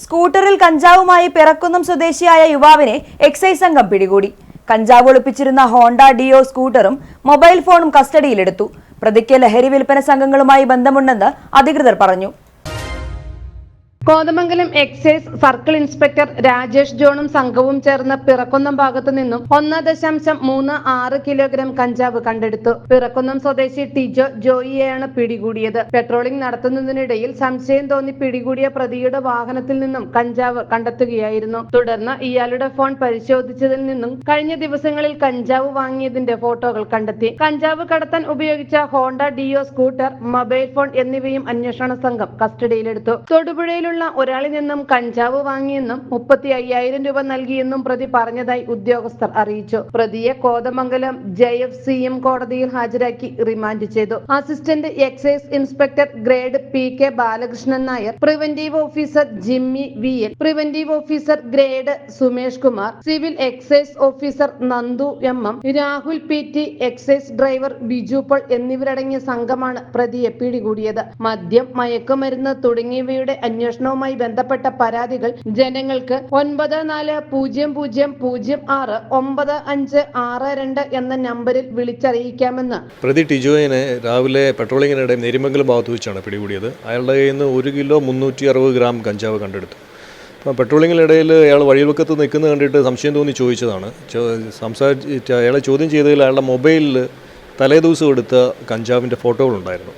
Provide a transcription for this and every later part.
സ്കൂട്ടറിൽ കഞ്ചാവുമായി പിറക്കുന്നം സ്വദേശിയായ യുവാവിനെ എക്സൈസ് സംഘം പിടികൂടി. കഞ്ചാവ് ഒളിപ്പിച്ചിരുന്ന ഹോണ്ട ഡിയോ സ്കൂട്ടറും മൊബൈൽ ഫോണും കസ്റ്റഡിയിലെടുത്തു. പ്രതിക്ക് ലഹരി വിൽപ്പന സംഘങ്ങളുമായി ബന്ധമുണ്ടെന്ന് അധികൃതർ പറഞ്ഞു. Kothamangalam excise circle inspector Rajesh ജോണും സംഘവും ചേർന്ന് പിറക്കുന്നം ഭാഗത്തു നിന്നും ഒന്ന് ദശാംശം മൂന്ന് ആറ് കിലോഗ്രാം കഞ്ചാവ് കണ്ടെടുത്തു. പിറക്കുന്നം സ്വദേശി ടിജോ ജോയിയെയാണ് പിടികൂടിയത്. പെട്രോളിംഗ് നടത്തുന്നതിനിടയിൽ സംശയം തോന്നി പിടികൂടിയ പ്രതിയുടെ വാഹനത്തിൽ നിന്നും കഞ്ചാവ് കണ്ടെത്തുകയായിരുന്നു. തുടർന്ന് ഇയാളുടെ ഫോൺ പരിശോധിച്ചതിൽ നിന്നും കഴിഞ്ഞ ദിവസങ്ങളിൽ കഞ്ചാവ് വാങ്ങിയതിന്റെ ഫോട്ടോകൾ കണ്ടെത്തി. കഞ്ചാവ് കടത്താൻ ഉപയോഗിച്ച Honda Dio scooter mobile phone എന്നിവയും അന്വേഷണ സംഘം കസ്റ്റഡിയിലെടുത്തു. തൊടുപുഴയിലുള്ള ഒരാളിൽ നിന്നും കഞ്ചാവ് വാങ്ങിയെന്നും മുപ്പത്തി അയ്യായിരം രൂപ നൽകിയെന്നും പ്രതി പറഞ്ഞതായി ഉദ്യോഗസ്ഥർ അറിയിച്ചു. പ്രതിയെ Kothamangalam J F C M കോടതിയിൽ ഹാജരാക്കി റിമാൻഡ് ചെയ്തു. Assistant excise inspector grade P K Balakrishnan Nair preventive officer Jimmy V L preventive officer grade Sumesh Kumar civil excise officer Nandu M M Rahul P T excise driver Biju Paul എന്നിവരടങ്ങിയ സംഘമാണ് പ്രതിയെ പിടികൂടിയത്. മദ്യം മയക്കുമരുന്ന് തുടങ്ങിയവയുടെ അന്വേഷണവുമായി ബന്ധപ്പെട്ട പരാതികൾ ജനങ്ങൾക്ക് ഒൻപത് നാല് പൂജ്യം പൂജ്യം പൂജ്യം ആറ് ഒമ്പത് അഞ്ച് ആറ് രണ്ട് എന്ന നമ്പറിൽ വിളിച്ചറിയിക്കാമെന്ന്. പ്രതി ടിജോയിനെ രാവിലെ പെട്രോളിങ്ങിനിടെ നെരിമംഗലം ഭാഗത്ത് വെച്ചാണ് പിടികൂടിയത്. അയാളുടെ കയ്യിൽ നിന്ന് ഒരു കിലോ മുന്നൂറ്റി അറുപത് ഗ്രാം കഞ്ചാവ് കണ്ടെടുത്തു. അപ്പം പെട്രോളിങ്ങിനിടയിൽ അയാൾ വഴിവക്കത്ത് നിൽക്കുന്നത് കണ്ടിട്ട് സംശയം തോന്നി ചോദിച്ചതാണ്. സംസാരിച്ച് അയാളെ ചോദ്യം ചെയ്തതിൽ അയാളുടെ മൊബൈലിൽ തലേദിവസം എടുത്ത കഞ്ചാവിന്റെ ഫോട്ടോകളുണ്ടായിരുന്നു.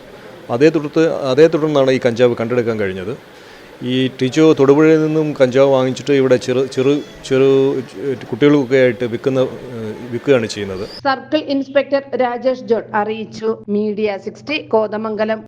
അതേ തുടർന്ന് അതേ തുടർന്നാണ് ഈ കഞ്ചാവ് കണ്ടെടുക്കാൻ കഴിഞ്ഞത്. ഈ ടിജോ തൊടുപുഴയിൽ നിന്നും കഞ്ചാവ് വാങ്ങിച്ചിട്ട് ഇവിടെ ചെറു ചെറു ചെറു കുട്ടികൾക്കൊക്കെ ആയിട്ട് വിൽക്കുന്ന വിൽക്കുകയാണ് ചെയ്യുന്നത്. സർക്കിൾ ഇൻസ്പെക്ടർ രാജേഷ് ജോർജ് അറിയിച്ചു. Media sixty Kothamangalam.